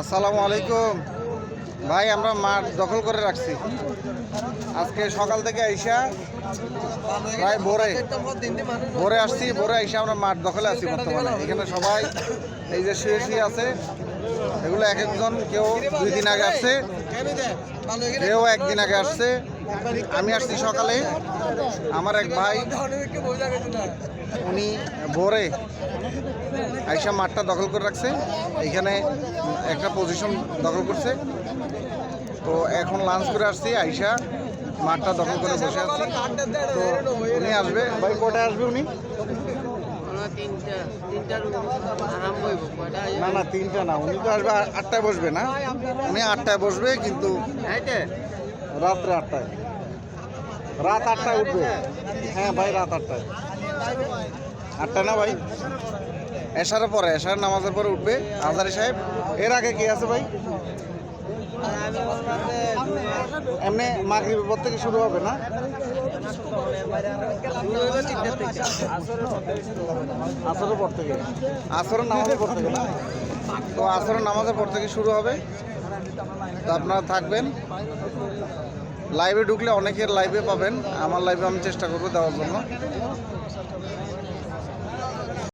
আসসালামু আলাইকুম। ভাই, আমরা মাঠ দখল করে রাখছি। আজকে সকাল থেকে আইসা ভাই ভোরে ভোরে আসছি, ভোরে আইসা আমরা মাঠ দখলে আছি বর্তমানে। এখানে সবাই এই যে শুয়ে শুয়ে আছে, এগুলো এক একজন কেউ দুই দিন আগে আসছে, কেউ একদিন আগে আসছে। আমি আসছি সকালে। আমার এক ভাই, উনি ভোরে আইসা মাঠটা দখল করে রাখছে। এইখানে একটা পজিশন দখল করছে। তো এখন লাঞ্চ করে আসছি, আইসা মাঠটা দখল করে বসে আছি। তো উনি আসবে। ভাই কটায় আসবে উনি? না না, তিনটা না। উনি তো আসবে আটটায় বসবে না। উনি আটটায় বসবে, কিন্তু রাত্রে আটটায়। রাত আটটায় উঠবে। হ্যাঁ ভাই, রাত আটটায়। আটটা না ভাই? এশারের পরে এশার নামাজের পরে উঠবে। আজারি সাহেব, এর আগে কি আছে ভাই? এমনি মাগরিবের পর থেকে শুরু হবে না? আসরের পর থেকে। আসরের নামাজের পর থেকে না? তো আসরের নামাজের পর থেকে শুরু হবে। তো আপনারা থাকবেন। লাইভে ঢুকলে অনেকের লাইভে পাবেন। আমার লাইভে আমি চেষ্টা করব দেওয়ার জন্য।